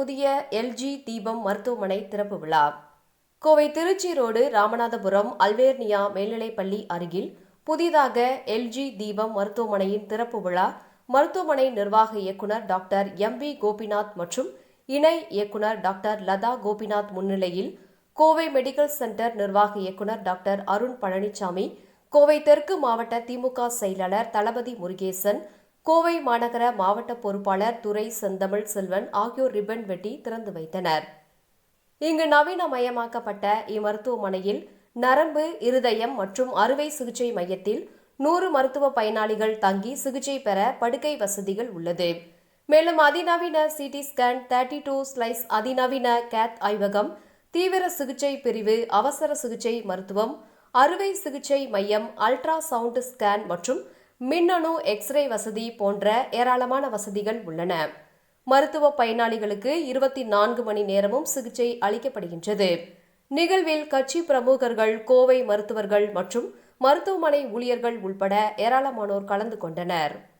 புதிய எல்ஜி தீபம் மருத்துவமனை திறப்பு விழா. கோவை திருச்சி ரோடு ராமநாதபுரம் அல்வேர்னியா மேல்நிலைப்பள்ளி அருகில் புதிதாக எல்ஜி தீபம் மருத்துவமனையின் திறப்பு விழா. மருத்துவமனை நிர்வாக இயக்குனர் டாக்டர் எம் வி கோபிநாத் மற்றும் இணை இயக்குனர் டாக்டர் லதா கோபிநாத் முன்னிலையில் கோவை மெடிக்கல் சென்டர் நிர்வாக இயக்குனர் டாக்டர் அருண் பழனிசாமி கோவை தெற்கு மாவட்ட திமுக செயலாளர் தளபதி முருகேசன் கோவை மாநகர மாவட்ட பொறுப்பாளர் துரை செந்தமிழ் செல்வன் ஆகியோர் ரிப்பன் வெட்டி திறந்து வைத்தனர். இங்கு நவீனமயமாக்கப்பட்ட இம்மருத்துவமனையில் நரம்பு இருதயம் மற்றும் அறுவை சிகிச்சை மையத்தில் நூறு மருத்துவ பயனாளிகள் தங்கி சிகிச்சை பெற படுக்கை வசதிகள் உள்ளது. மேலும் அதிநவீன CT scan thirty two slice அதிநவீன கேத் ஆய்வகம் தீவிர சிகிச்சை பிரிவு அவசர சிகிச்சை மருத்துவம் அறுவை சிகிச்சை மையம் அல்ட்ரா சவுண்ட் ஸ்கேன் மற்றும் மின்னணு எக்ஸ்ரே வசதி போன்ற ஏராளமான வசதிகள் உள்ளன. மருத்துவ பயனாளிகளுக்கு இருபத்தி நான்கு மணி நேரமும் சிகிச்சை அளிக்கப்படுகின்றது. நிகழ்வில் கட்சி பிரமுகர்கள் கோவை மருத்துவர்கள் மற்றும் மருத்துவமனை ஊழியர்கள் உள்பட ஏராளமானோர் கலந்து கொண்டனர்.